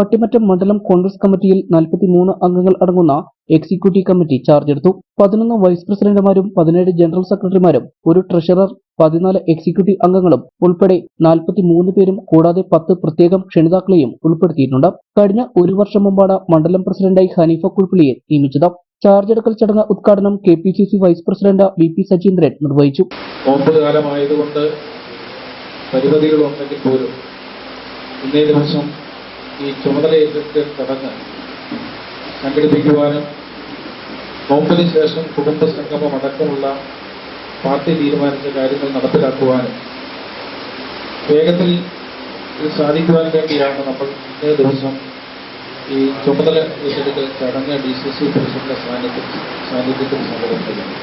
പട്ടിമറ്റം മണ്ഡലം കോൺഗ്രസ് കമ്മിറ്റിയിൽ നാൽപ്പത്തിമൂന്ന് അംഗങ്ങൾ അടങ്ങുന്ന എക്സിക്യൂട്ടീവ് കമ്മിറ്റി ചാർജ് എടുത്തു. പതിനൊന്ന് വൈസ് പ്രസിഡന്റുമാരും പതിനേഴ് ജനറൽ സെക്രട്ടറിമാരും ഒരു ട്രഷറർ പതിനാല് എക്സിക്യൂട്ടീവ് അംഗങ്ങളും ഉൾപ്പെടെ നാൽപ്പത്തിമൂന്ന് പേരും കൂടാതെ പത്ത് പ്രത്യേകം ക്ഷണിതാക്കളെയും ഉൾപ്പെടുത്തിയിട്ടുണ്ട്. കഴിഞ്ഞ ഒരു വർഷം മുമ്പാണ് മണ്ഡലം പ്രസിഡന്റായി ഹനീഫ കുൾപ്പിളിയെ നിയമിച്ചത്. ചാർജ് എടുക്കൽ ചടങ്ങ് ഉദ്ഘാടനം K P C C vice president V P Sajeendran നിർവഹിച്ചു. കാലമായതുകൊണ്ട് പരിമിതികളുണ്ടെങ്കിൽ പോലും ഈ ചുമതലയേറ്റെടുക്കൽ ചടങ്ങ് സംഘടിപ്പിക്കുവാനും നോമ്പിന് ശേഷം കുടുംബ സംഗമം അടക്കമുള്ള പാർട്ടി തീരുമാനിച്ച കാര്യങ്ങൾ നടപ്പിലാക്കുവാനും വേഗത്തിൽ ഇത് സാധിക്കുവാൻ വേണ്ടിയാണ് നമ്മൾ ഇന്നേ ദിവസം ഈ ചുമതല ഏറ്റെടുക്കൽ ചടങ്ങ് ഡി സി സി പ്രസിഡന്റ് സാന്നിധ്യം സാന്നിധ്യത്തിൽ സംഘടിപ്പിക്കുന്നത്.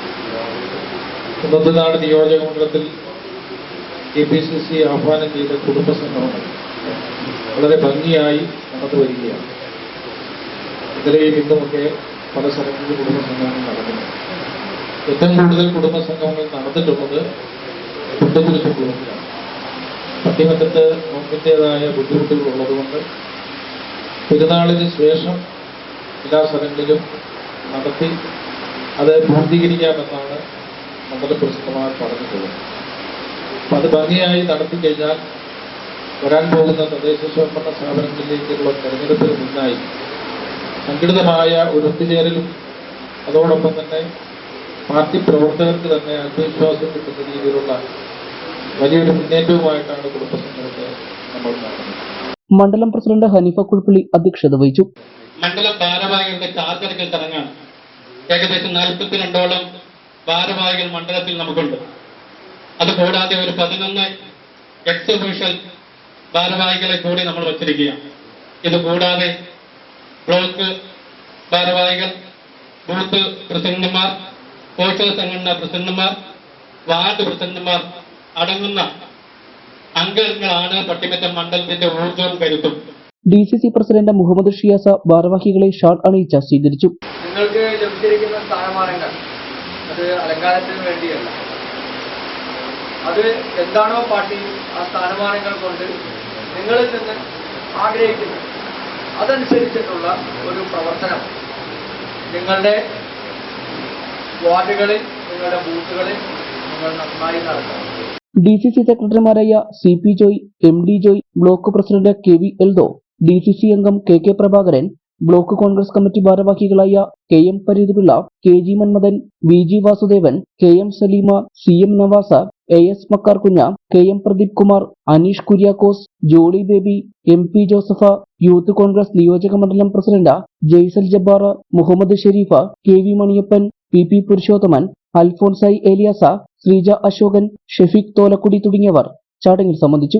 കുന്നത്തുനാട് നിയോജക മണ്ഡലത്തിൽ കെ പി സി സി ആഹ്വാനം ചെയ്ത കുടുംബ സംഗമങ്ങൾ വളരെ ഭംഗിയായി നടന്നു വരികയാണ്. ഇന്നലെയും ഇന്നുമൊക്കെ പല സ്ഥലങ്ങളിൽ കുടുംബ സംഗമങ്ങൾ നടക്കുന്നു. ഏറ്റവും കൂടുതൽ കുടുംബ സംഗമങ്ങൾ നടന്നിട്ടുള്ളത് കുറ്റക്കുറിച്ച് കുടുംബത്തിലാണ്. പട്ടിമറ്റത്ത് നോമ്പിന്റെതായ ബുദ്ധിമുട്ടുകൾ ഉള്ളതുകൊണ്ട് പെരുന്നാളിന് ശേഷം എല്ലാ സ്ഥലങ്ങളിലും നടത്തി അത് പൂർത്തീകരിക്കാമെന്നാണ് മണ്ഡല പ്രസിഡന്റുമാർ പറഞ്ഞിട്ടുള്ളത്. അപ്പൊ അത് ഭംഗിയായി നടത്തി കഴിഞ്ഞാൽ വരാൻ പോകുന്ന തദ്ദേശ സ്വയംഭരണ സ്ഥാപനങ്ങളിലേക്കുള്ള തെരഞ്ഞെടുപ്പിന് മുന്നായി സംഘടിതമായ ഒരു ഒത്തുചേരലും അതോടൊപ്പം തന്നെ പാർട്ടി പ്രവർത്തകർക്ക് തന്നെ ആത്മവിശ്വാസം കിട്ടുന്ന രീതിയിലുള്ള വലിയൊരു മുന്നേറ്റവുമായിട്ടാണ് കുടുംബസംഘത്തെ നമ്മൾ കാണുന്നത് മണ്ഡലം പ്രസിഡന്റ് ഹനീഫ കുൽപ്പിളി അധ്യക്ഷത വഹിച്ചു. മണ്ഡലം ഭാരവാഹികളുടെ ചാർജ് എടുക്കൽ ചടങ്ങാണ്. ഏകദേശം നാൽപ്പത്തിരണ്ടോളം ഭാരവാഹികൾ മണ്ഡലത്തിൽ നമുക്കുണ്ട്. അതുകൂടാതെ ഒരു പതിനൊന്ന് എക്സ് ഒഫീഷ്യൽ ഭാരവാഹികളെ കൂടി നമ്മൾ വച്ചിരിക്കുകയാണ്. ഇത് കൂടാതെ ബ്ലോക്ക് ഭാരവാഹികൾ ബൂത്ത് പ്രസിഡന്റുമാർ പോഷക സംഘടനാ പ്രസിഡന്റുമാർ വാർഡ് പ്രസിഡന്റുമാർ അടങ്ങുന്ന അംഗങ്ങളാണ് പട്ടിമറ്റം മണ്ഡലത്തിന്റെ ഊർജവും കരുത്തും D C C president Muhammad Shiyas ഭാരവാഹികളെ ഷാൾ അണിയിച്ച സ്വീകരിച്ചു. നിങ്ങൾക്ക് ലഭിച്ചിരിക്കുന്ന സ്ഥാനമാനങ്ങൾ അത് അലങ്കാരത്തിന് വേണ്ടിയല്ല. അത് എന്താണോ പാർട്ടി ആ സ്ഥാനമാനങ്ങൾ കൊണ്ട് നിങ്ങളിൽ നിന്ന് ആഗ്രഹിക്കുന്നത് അതനുസരിച്ചിട്ടുള്ള ഒരു പ്രവർത്തനം. നിങ്ങളുടെ വാർഡുകളിൽ നിങ്ങളുടെ ബൂത്തുകളിൽ നിങ്ങൾ നന്നായി നടത്തണം ഡി സി സി സെക്രട്ടറിമാരായ C P Joy M D Joy block president K V Eldho D C C അംഗം K K Prabhakaran block Congress committee ഭാരവാഹികളായ K M Pareethupilla K G Manmadhan V G Vasudevan K M Saleema C M Navas A S Makkarkunju K M Pradeep Kumar Aneesh Kuriakose Jolly Baby M P Joseph youth Congress നിയോജക മണ്ഡലം president Jaisal Jabbar Muhammad Shareef K V Maniyappan P P Purushothaman അൽഫോൺസായി Elias Sreeja Ashokan Shefeeq Tholakkudi തുടങ്ങിയവർ ചടങ്ങിൽ സംബന്ധിച്ചു.